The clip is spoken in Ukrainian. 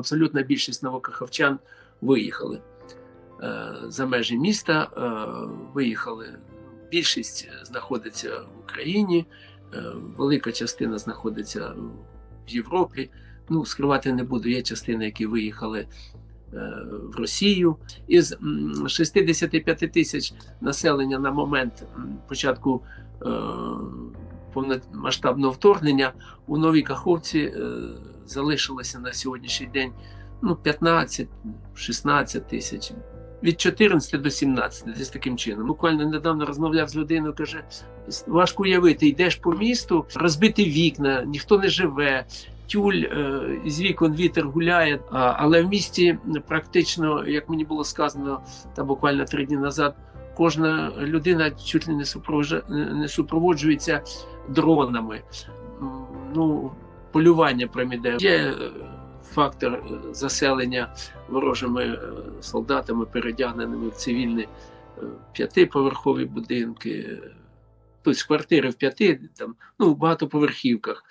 абсолютна більшість новокаховчан виїхали е, за межі міста, е, виїхали. Більшість знаходиться в Україні, е, велика частина знаходиться в Європі. Ну, скривати не буду, є частини, які виїхали в Росію. Із 65 тисяч населення на момент початку повномасштабного вторгнення у Новій Каховці е, залишилося на сьогоднішній день ну, 15-16 тисяч. Від 14 до 17, десь таким чином. Буквально недавно розмовляв з людиною, каже: важко уявити, йдеш по місту, розбиті вікна, ніхто не живе, тюль е, з вікон вітер гуляє. Але в місті практично, як мені було сказано, та буквально три дні назад, кожна людина чуть ли не супроводжується дронами. Ну, полювання пряміде. Є е, фактор е, заселення ворожими е, солдатами, передягненими в цивільні п'ятиповерхові будинки, тобто квартири в п'яти, там, ну, в багатоповерхівках.